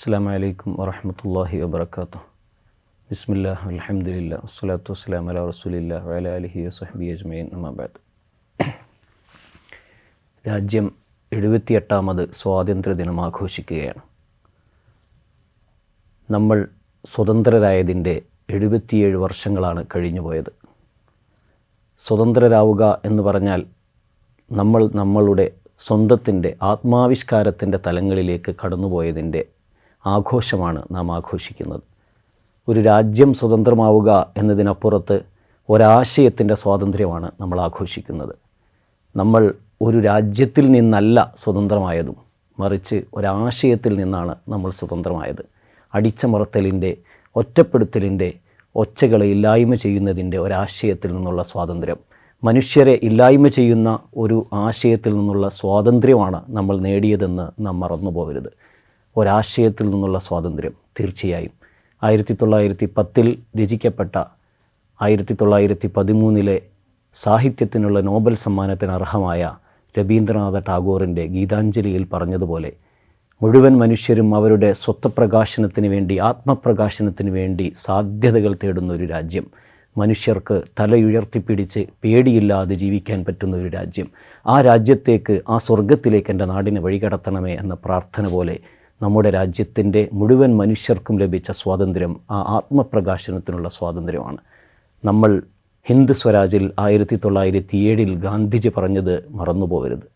അസ്സാം വലൈക്കും വറഹമത്തല്ലാഹി വബർക്കാത്തു ബിസ്മില്ലാ അലഹമുല്ല വസ്സലാത്തു വസ്സലാം അല റസൂലില്ല വല അലഹി വസ്ഹബി അജ്മീൻ അമ്മാബാദ് രാജ്യം എഴുപത്തിയെട്ടാമത് സ്വാതന്ത്ര്യ ദിനം ആഘോഷിക്കുകയാണ്. നമ്മൾ സ്വതന്ത്രരായതിന്റെ എഴുപത്തിയേഴ് വർഷങ്ങളാണ് കഴിഞ്ഞുപോയത്. സ്വതന്ത്രരാവുക എന്ന് പറഞ്ഞാൽ നമ്മൾ നമ്മളുടെ സ്വന്തത്തിന്റെ ആത്മാവിഷ്കാരത്തിന്റെ തലങ്ങളിലേക്ക് കടന്നുപോയതിന്റെ ആഘോഷമാണ് നാം ആഘോഷിക്കുന്നത്. ഒരു രാജ്യം സ്വതന്ത്രമാവുക എന്നതിനപ്പുറത്ത് ഒരാശയത്തിന്റെ സ്വാതന്ത്ര്യമാണ് നമ്മൾ ആഘോഷിക്കുന്നത്. നമ്മൾ ഒരു രാജ്യത്തിൽ നിന്നല്ല സ്വതന്ത്രമായതും മറിച്ച് ഒരാശയത്തിൽ നിന്നാണ് നമ്മൾ സ്വതന്ത്രമായത്. അടിച്ചമർത്തലിന്റെ ഒറ്റപ്പെടുത്തലിന്റെ ഒച്ചകളെ ഇല്ലായ്മ ചെയ്യുന്നതിന്റെ ഒരാശയത്തിൽ നിന്നുള്ള സ്വാതന്ത്ര്യം. മനുഷ്യരെ ഇല്ലായ്മ ചെയ്യുന്ന ഒരു ആശയത്തിൽ നിന്നുള്ള സ്വാതന്ത്ര്യമാണ് നമ്മൾ നേടിയതെന്ന് നാം മറന്നു പോകരുത് ഒരാശയത്തിൽ നിന്നുള്ള സ്വാതന്ത്ര്യം. തീർച്ചയായും. ആയിരത്തി തൊള്ളായിരത്തി പത്തിൽ രചിക്കപ്പെട്ട ആയിരത്തി തൊള്ളായിരത്തി പതിമൂന്നിലെ സാഹിത്യത്തിനുള്ള നോബൽ സമ്മാനത്തിന് അർഹമായ രവീന്ദ്രനാഥ ടാഗോറിന്റെ ഗീതാഞ്ജലിയിൽ പറഞ്ഞതുപോലെ മുഴുവൻ മനുഷ്യരും അവരുടെ സ്വത്വപ്രകാശനത്തിന് വേണ്ടി ആത്മപ്രകാശനത്തിന് വേണ്ടി സാധ്യതകൾ തേടുന്ന ഒരു രാജ്യം. മനുഷ്യർക്ക് തലയുയർത്തിപ്പിടിച്ച് പേടിയില്ലാതെ ജീവിക്കാൻ പറ്റുന്ന ഒരു രാജ്യം. ആ രാജ്യത്തേക്ക് ആ സ്വർഗത്തിലേക്ക് എന്റെ നാടിനെ വഴികടത്തണമേ എന്ന പ്രാർത്ഥന പോലെ നമ്മുടെ രാജ്യത്തിന്റെ മുഴുവൻ മനുഷ്യർക്കും ലഭിച്ച സ്വാതന്ത്ര്യം ആ ആത്മപ്രകാശനത്തിനുള്ള സ്വാതന്ത്ര്യമാണ്. നമ്മൾ ഹിന്ദു സ്വരാജിൽ ആയിരത്തി തൊള്ളായിരത്തി ഏഴിൽ ഗാന്ധിജി പറഞ്ഞത് മറന്നുപോകരുത്.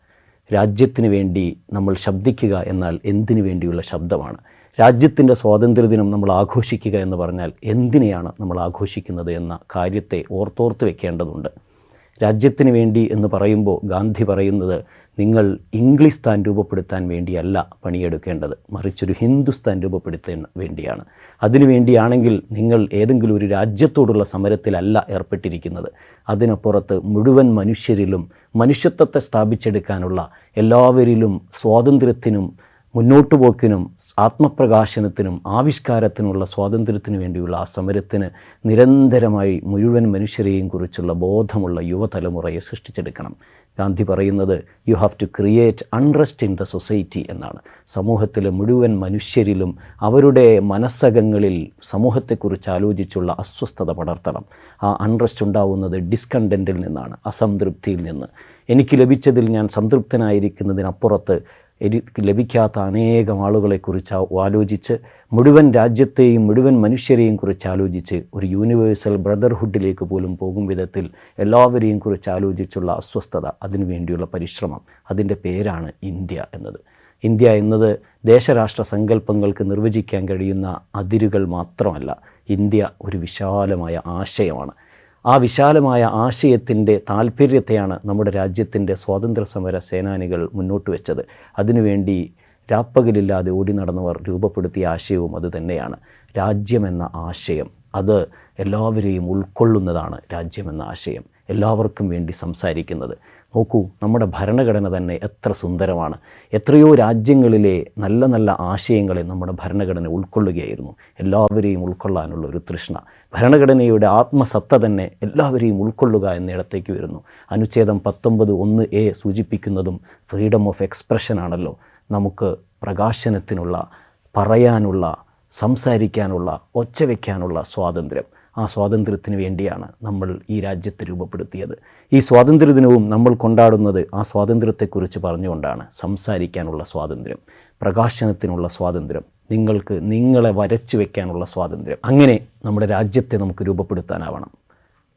രാജ്യത്തിന് വേണ്ടി നമ്മൾ ശബ്ദിക്കുക എന്നാൽ എന്തിനു വേണ്ടിയുള്ള ശബ്ദമാണ്? രാജ്യത്തിന്റെ സ്വാതന്ത്ര്യദിനം നമ്മൾ ആഘോഷിക്കുക എന്ന് പറഞ്ഞാൽ എന്തിനെയാണ് നമ്മൾ ആഘോഷിക്കുന്നത് എന്ന കാര്യത്തെ ഓർത്തോർത്ത് വെക്കേണ്ടതുണ്ട്. രാജ്യത്തിന് വേണ്ടി എന്ന് പറയുമ്പോൾ ഗാന്ധി പറയുന്നത് നിങ്ങൾ ഇംഗ്ലീഷ്സ്ഥാൻ രൂപപ്പെടുത്താൻ വേണ്ടിയല്ല പണിയെടുക്കേണ്ടത്. മറിച്ചൊരു ഹിന്ദുസ്ഥാൻ രൂപപ്പെടുത്താൻ വേണ്ടിയാണ്. അതിനുവേണ്ടിയാണെങ്കിൽ നിങ്ങൾ ഏതെങ്കിലും ഒരു രാജ്യത്തോടുള്ള സമരത്തിലല്ല ഏർപ്പെട്ടിരിക്കുന്നത്. അതിനപ്പുറത്ത് മുഴുവൻ മനുഷ്യരിലും മനുഷ്യത്വത്തെ സ്ഥാപിച്ചെടുക്കാനുള്ള എല്ലാവരിലും സ്വാതന്ത്ര്യത്തിനും മുന്നോട്ടു പോക്കിനും ആത്മപ്രകാശനത്തിനും ആവിഷ്കാരത്തിനുള്ള സ്വാതന്ത്ര്യത്തിനു വേണ്ടിയുള്ള ആ സമരത്തിന് നിരന്തരമായി മുഴുവൻ മനുഷ്യരെയും കുറിച്ചുള്ള ബോധമുള്ള യുവതലമുറയെ സൃഷ്ടിച്ചെടുക്കണം. ഗാന്ധി പറയുന്നത് you have to create unrest in the society എന്നാണ്. സമൂഹത്തിലെ മുഴുവൻ മനുഷ്യരിലും അവരുടെ മനസ്സകങ്ങളിൽ സമൂഹത്തെക്കുറിച്ച് ആലോചിച്ചുള്ള അസ്വസ്ഥത പടർത്തണം. ആ അൺറസ്റ്റ് ഉണ്ടാവുന്നത് ഡിസ്കണ്ടന്റിൽ നിന്നാണ് അസംതൃപ്തിയിൽ നിന്ന്. എനിക്ക് ലഭിച്ചതിൽ ഞാൻ സംതൃപ്തനായിരിക്കുന്നതിനപ്പുറത്ത് ലഭിക്കാത്ത അനേകം ആളുകളെക്കുറിച്ച് ആലോചിച്ച് മുഴുവൻ രാജ്യത്തെയും മുഴുവൻ മനുഷ്യരെയും കുറിച്ച് ആലോചിച്ച് ഒരു യൂണിവേഴ്സൽ ബ്രദർഹുഡിലേക്ക് പോലും പോകും വിധത്തിൽ എല്ലാവരെയും കുറിച്ച് ആലോചിച്ചുള്ള അസ്വസ്ഥത അതിനു വേണ്ടിയുള്ള പരിശ്രമം. അതിന്റെ പേരാണ് ഇന്ത്യ എന്നത്. ഇന്ത്യ എന്നത് ദേശരാഷ്ട്ര സങ്കല്പങ്ങൾക്ക് നിർവചിക്കാൻ കഴിയുന്ന അതിരുകൾ മാത്രമല്ല ഇന്ത്യ ഒരു വിശാലമായ ആശയമാണ്. ആ വിശാലമായ ആശയത്തിന്റെ താല്പര്യത്തെയാണ് നമ്മുടെ രാജ്യത്തിന്റെ സ്വാതന്ത്ര്യ സമര സേനാനികൾ മുന്നോട്ട് വെച്ചത്. അതിനുവേണ്ടി രാപ്പകലില്ലാതെ ഓടി നടന്നവർ രൂപപ്പെടുത്തിയ ആശയവും അതുതന്നെയാണ് രാജ്യമെന്ന ആശയം അത് എല്ലാവരെയും ഉൾക്കൊള്ളുന്നതാണ് രാജ്യമെന്ന ആശയം. എല്ലാവർക്കും വേണ്ടി സംസാരിക്കുന്നത്. നോക്കൂ നമ്മുടെ ഭരണഘടന തന്നെ എത്ര സുന്ദരമാണ്. എത്രയോ രാജ്യങ്ങളിലെ നല്ല നല്ല ആശയങ്ങളെ നമ്മുടെ ഭരണഘടന ഉൾക്കൊള്ളുകയായിരുന്നു. എല്ലാവരെയും ഉൾക്കൊള്ളാനുള്ള ഒരു തൃഷ്ണ. ഭരണഘടനയുടെ ആത്മസത്ത തന്നെ എല്ലാവരെയും ഉൾക്കൊള്ളുക എന്നിടത്തേക്ക് വരുന്നു. അനുച്ഛേദം പത്തൊമ്പത് ഒന്ന് എ സൂചിപ്പിക്കുന്നതും ഫ്രീഡം ഓഫ് എക്സ്പ്രഷൻ ആണല്ലോ. നമുക്ക് പ്രകാശനത്തിനുള്ള പറയാനുള്ള സംസാരിക്കാനുള്ള ഒച്ച വയ്ക്കാനുള്ള സ്വാതന്ത്ര്യം. ആ സ്വാതന്ത്ര്യത്തിന് വേണ്ടിയാണ് നമ്മൾ ഈ രാജ്യത്തെ രൂപപ്പെടുത്തിയത്. ഈ സ്വാതന്ത്ര്യ ദിനവും നമ്മൾ കൊണ്ടാടുന്നത് ആ സ്വാതന്ത്ര്യത്തെക്കുറിച്ച് പറഞ്ഞുകൊണ്ടാണ് സംസാരിക്കാനുള്ള സ്വാതന്ത്ര്യം പ്രകാശനത്തിനുള്ള സ്വാതന്ത്ര്യം നിങ്ങൾക്ക് നിങ്ങളെ വരച്ചു വയ്ക്കാനുള്ള സ്വാതന്ത്ര്യം. അങ്ങനെ നമ്മുടെ രാജ്യത്തെ നമുക്ക് രൂപപ്പെടുത്താനാവണം.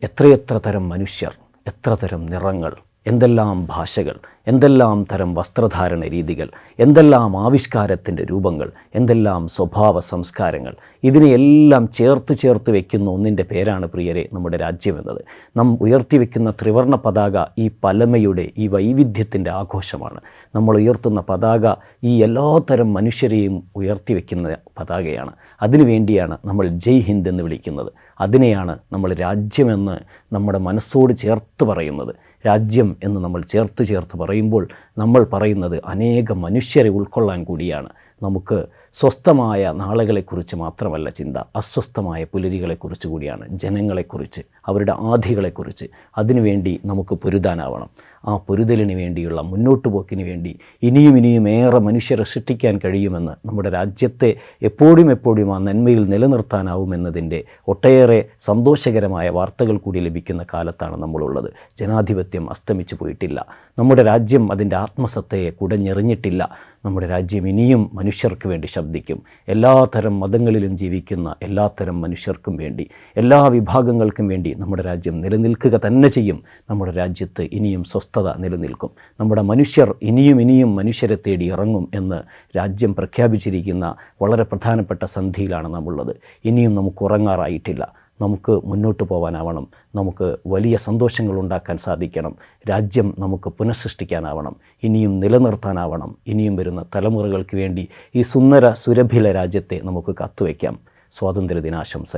എത്രയെത്ര തരം മനുഷ്യർ എത്ര തരം നിറങ്ങൾ എന്തെല്ലാം ഭാഷകൾ എന്തെല്ലാം തരം വസ്ത്രധാരണ രീതികൾ എന്തെല്ലാം ആവിഷ്കാരത്തിന്റെ രൂപങ്ങൾ എന്തെല്ലാം സ്വഭാവ സംസ്കാരങ്ങൾ ഇതിനെയെല്ലാം ചേർത്ത് ചേർത്ത് വയ്ക്കുന്ന ഒന്നിന്റെ പേരാണ് പ്രിയരെ നമ്മുടെ രാജ്യമെന്നത് നാം ഉയർത്തിവെക്കുന്ന ത്രിവർണ പതാക ഈ പലമയുടെ ഈ വൈവിധ്യത്തിന്റെ ആഘോഷമാണ്. നമ്മൾ ഉയർത്തുന്ന പതാക ഈ എല്ലാത്തരം മനുഷ്യരെയും ഉയർത്തിവെക്കുന്ന പതാകയാണ്. അതിനുവേണ്ടിയാണ് നമ്മൾ ജയ് ഹിന്ദ് എന്ന് വിളിക്കുന്നത്. അതിനെയാണ് നമ്മൾ രാജ്യമെന്ന് നമ്മുടെ മനസ്സോട് ചേർത്ത് പറയുന്നത്. രാജ്യം എന്ന് നമ്മൾ ചേർത്ത് ചേർത്ത് പറയുമ്പോൾ നമ്മൾ പറയുന്നത് അനേക മനുഷ്യരെ ഉൾക്കൊള്ളാൻ കൂടിയാണ്. നമുക്ക് സ്വസ്ഥമായ നാളുകളെക്കുറിച്ച് മാത്രമല്ല ചിന്ത അസ്വസ്ഥമായ പുലരികളെക്കുറിച്ച് കൂടിയാണ് ജനങ്ങളെക്കുറിച്ച് അവരുടെ ആധികളെക്കുറിച്ച്. അതിനുവേണ്ടി നമുക്ക് പൊരുതാനാവണം. ആ പൊരുതലിന് വേണ്ടിയുള്ള മുന്നോട്ട് പോക്കിന് വേണ്ടി ഇനിയും ഇനിയും ഏറെ മനുഷ്യരെ സൃഷ്ടിക്കാൻ കഴിയുമെന്ന് നമ്മുടെ രാജ്യത്തെ എപ്പോഴും എപ്പോഴും ആ നന്മയിൽ നിലനിർത്താനാവുമെന്നതിന്റെ ഒട്ടേറെ സന്തോഷകരമായ വാർത്തകൾ കൂടി ലഭിക്കുന്ന കാലത്താണ് നമ്മളുള്ളത്. ജനാധിപത്യം അസ്തമിച്ചു പോയിട്ടില്ല. നമ്മുടെ രാജ്യം അതിന്റെ ആത്മസത്തയെ കുടഞ്ഞെറിഞ്ഞിട്ടില്ല. നമ്മുടെ രാജ്യം ഇനിയും മനുഷ്യർക്ക് വേണ്ടി ശബ്ദിക്കും. എല്ലാത്തരം മതങ്ങളിലും ജീവിക്കുന്ന എല്ലാത്തരം മനുഷ്യർക്കും വേണ്ടി എല്ലാ വിഭാഗങ്ങൾക്കും വേണ്ടി നമ്മുടെ രാജ്യം നിലനിൽക്കുക തന്നെ ചെയ്യും. നമ്മുടെ രാജ്യത്ത് ഇനിയും സ്വസ്ഥത നിലനിൽക്കും. നമ്മുടെ മനുഷ്യർ ഇനിയും ഇനിയും മനുഷ്യരെ തേടി ഇറങ്ങും എന്ന് രാജ്യം പ്രഖ്യാപിച്ചിരിക്കുന്ന വളരെ പ്രധാനപ്പെട്ട സന്ധിയിലാണ് നമ്മളുള്ളത് ഇനിയും നമുക്ക് ഉറങ്ങാറായിട്ടില്ല. നമുക്ക് മുന്നോട്ട് പോകാനാവണം നമുക്ക് വലിയ സന്തോഷങ്ങൾ ഉണ്ടാക്കാൻ സാധിക്കണം. രാജ്യം നമുക്ക് പുനഃസൃഷ്ടിക്കാനാവണം. ഇനിയും നിലനിർത്താനാവണം. ഇനിയും വരുന്ന തലമുറകൾക്ക് വേണ്ടി ഈ സുന്ദര സുരഭില രാജ്യത്തെ നമുക്ക് കത്തുവയ്ക്കാം. സ്വാതന്ത്ര്യ ദിനാശംസകൾ